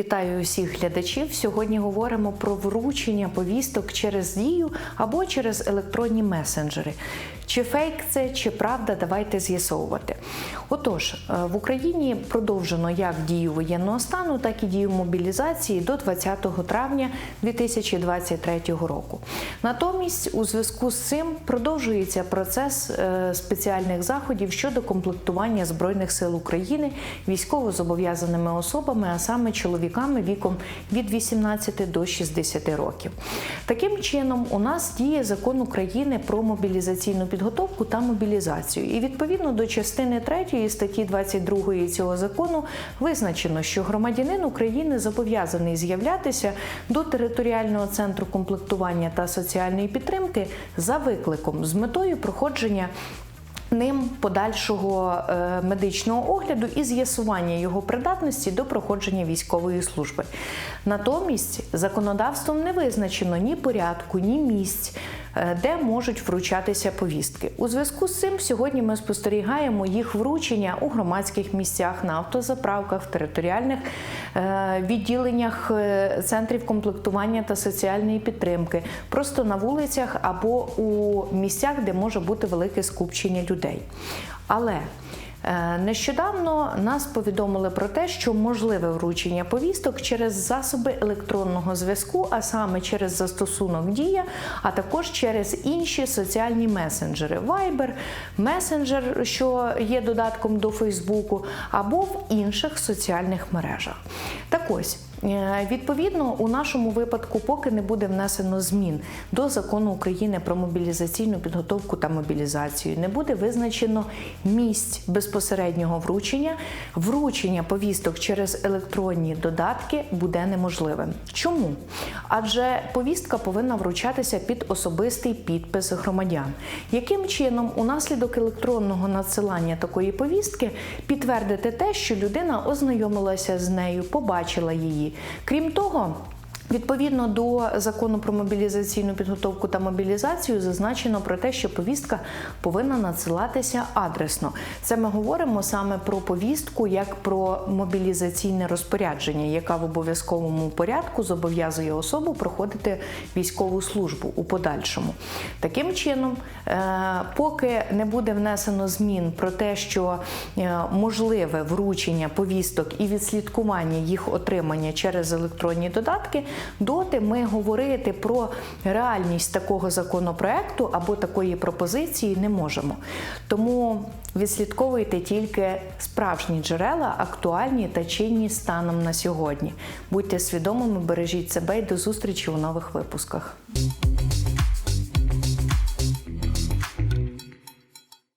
Вітаю усіх глядачів. Сьогодні говоримо про вручення повісток через дію або через електронні месенджери. Чи фейк це, чи правда, давайте з'ясовувати. Отож, е, в Україні продовжено як дію воєнного стану, так і дію мобілізації до 20 травня 2023 року. Натомість, у зв'язку з цим продовжується процес е, спеціальних заходів щодо комплектування Збройних сил України військовозобов'язаними особами, а саме чоловіками віком від 18 до 60 років. Таким чином, у нас діє закон України про мобілізаційну підготовку та мобілізацію. І відповідно до частини 3 статті 22 цього закону визначено, що громадянин України зобов'язаний з'являтися до територіального центру комплектування та соціальної підтримки за викликом з метою проходження. Ним подальшого е, медичного огляду і з'ясування його придатності до проходження військової служби. Натомість законодавством не визначено ні порядку, ні місць, е, де можуть вручатися повістки. У зв'язку з цим сьогодні ми спостерігаємо їх вручення у громадських місцях, на автозаправках, в територіальних е, відділеннях е, центрів комплектування та соціальної підтримки, просто на вулицях або у місцях, де може бути велике скупчення людей. Але Нещодавно нас повідомили про те, що можливе вручення повісток через засоби електронного зв'язку, а саме через застосунок Дія, а також через інші соціальні месенджери Viber, месенджер, що є додатком до Фейсбуку, або в інших соціальних мережах. Так ось. Е, Відповідно, у нашому випадку, поки не буде внесено змін до закону України про мобілізаційну підготовку та мобілізацію, не буде визначено місць безпосереднього вручення. Вручення повісток через електронні додатки буде неможливим. Чому? Адже повістка повинна вручатися під особистий підпис громадян. Яким чином, унаслідок електронного надсилання такої повістки, підтвердити те, що людина ознайомилася з нею, побачила її. Крім того, Відповідно до закону про мобілізаційну підготовку та мобілізацію зазначено про те, що повістка повинна надсилатися адресно. Це ми говоримо саме про повістку як про мобілізаційне розпорядження, яка в обов'язковому порядку зобов'язує особу проходити військову службу у подальшому. Таким чином, е, поки не буде внесено змін про те, що е, можливе вручення повісток і відслідкування їх отримання через електронні додатки доти ми говорити про реальність такого законопроекту або такої пропозиції не можемо. Тому відслідковуйте тільки справжні джерела, актуальні та чинні станом на сьогодні. Будьте свідомими, бережіть себе і до зустрічі у нових випусках.